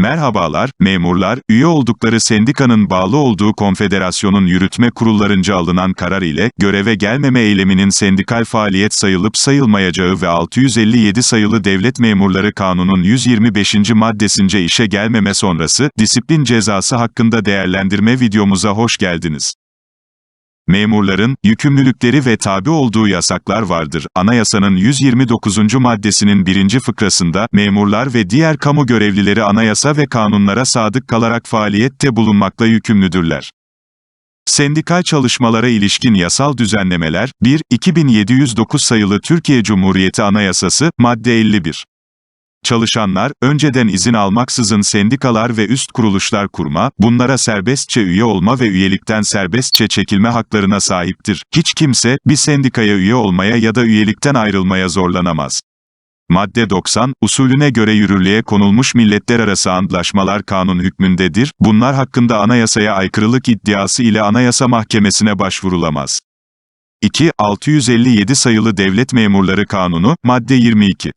Merhabalar, memurlar, üye oldukları sendikanın bağlı olduğu konfederasyonun yürütme kurullarınca alınan karar ile, göreve gelmeme eyleminin sendikal faaliyet sayılıp sayılmayacağı ve 657 sayılı Devlet Memurları Kanunun 125. maddesince işe gelmeme sonrası, disiplin cezası hakkında değerlendirme videomuza hoş geldiniz. Memurların, yükümlülükleri ve tabi olduğu yasaklar vardır. Anayasanın 129. maddesinin birinci fıkrasında, memurlar ve diğer kamu görevlileri anayasa ve kanunlara sadık kalarak faaliyette bulunmakla yükümlüdürler. Sendikal çalışmalara ilişkin yasal düzenlemeler, 1, 2709 sayılı Türkiye Cumhuriyeti Anayasası, madde 51. Çalışanlar, önceden izin almaksızın sendikalar ve üst kuruluşlar kurma, bunlara serbestçe üye olma ve üyelikten serbestçe çekilme haklarına sahiptir. Hiç kimse, bir sendikaya üye olmaya ya da üyelikten ayrılmaya zorlanamaz. Madde 90, usulüne göre yürürlüğe konulmuş milletler arası antlaşmalar kanun hükmündedir, bunlar hakkında anayasaya aykırılık iddiası ile Anayasa Mahkemesi'ne başvurulamaz. 2. 657 sayılı Devlet Memurları Kanunu, madde 22.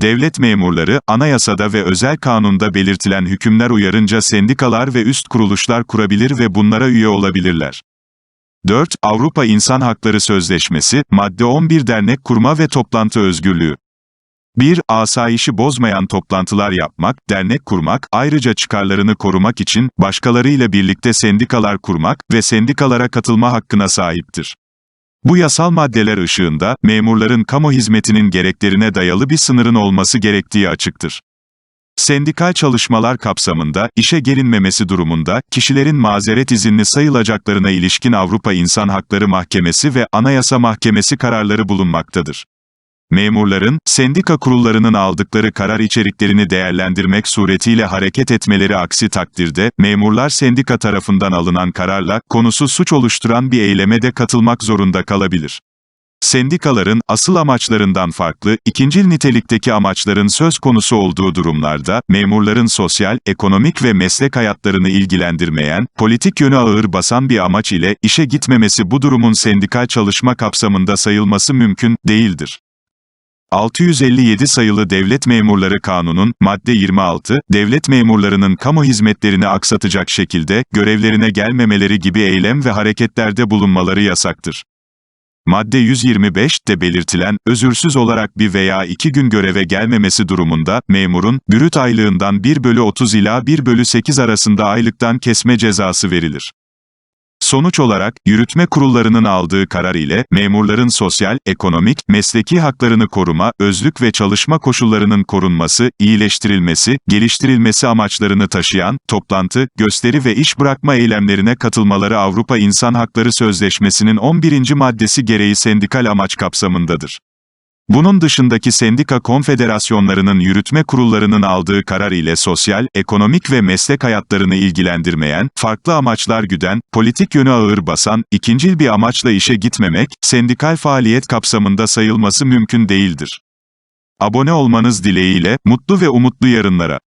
Devlet memurları, anayasada ve özel kanunda belirtilen hükümler uyarınca sendikalar ve üst kuruluşlar kurabilir ve bunlara üye olabilirler. 4. Avrupa İnsan Hakları Sözleşmesi, madde 11 dernek kurma ve toplantı özgürlüğü. 1. Asayişi bozmayan toplantılar yapmak, dernek kurmak, ayrıca çıkarlarını korumak için, başkalarıyla birlikte sendikalar kurmak ve sendikalara katılma hakkına sahiptir. Bu yasal maddeler ışığında, memurların kamu hizmetinin gereklerine dayalı bir sınırın olması gerektiği açıktır. Sendikal çalışmalar kapsamında, işe gelinmemesi durumunda, kişilerin mazeret izinli sayılacaklarına ilişkin Avrupa İnsan Hakları Mahkemesi ve Anayasa Mahkemesi kararları bulunmaktadır. Memurların, sendika kurullarının aldıkları karar içeriklerini değerlendirmek suretiyle hareket etmeleri aksi takdirde, memurlar sendika tarafından alınan kararla, konusu suç oluşturan bir eyleme de katılmak zorunda kalabilir. Sendikaların, asıl amaçlarından farklı, ikincil nitelikteki amaçların söz konusu olduğu durumlarda, memurların sosyal, ekonomik ve meslek hayatlarını ilgilendirmeyen, politik yönü ağır basan bir amaç ile, işe gitmemesi bu durumun sendikal çalışma kapsamında sayılması mümkün, değildir. 657 sayılı Devlet Memurları Kanunun, madde 26, devlet memurlarının kamu hizmetlerini aksatacak şekilde, görevlerine gelmemeleri gibi eylem ve hareketlerde bulunmaları yasaktır. Madde 125'te belirtilen, özürsüz olarak bir veya iki gün göreve gelmemesi durumunda, memurun, bürüt aylığından 1 bölü 30 ila 1 bölü 8 arasında aylıktan kesme cezası verilir. Sonuç olarak, yürütme kurullarının aldığı karar ile, memurların sosyal, ekonomik, mesleki haklarını koruma, özlük ve çalışma koşullarının korunması, iyileştirilmesi, geliştirilmesi amaçlarını taşıyan, toplantı, gösteri ve iş bırakma eylemlerine katılmaları Avrupa İnsan Hakları Sözleşmesi'nin 11. maddesi gereği sendikal amaç kapsamındadır. Bunun dışındaki sendika konfederasyonlarının yürütme kurullarının aldığı karar ile sosyal, ekonomik ve meslek hayatlarını ilgilendirmeyen, farklı amaçlar güden, politik yönü ağır basan, ikincil bir amaçla işe gitmemek, sendikal faaliyet kapsamında sayılması mümkün değildir. Abone olmanız dileğiyle, mutlu ve umutlu yarınlara.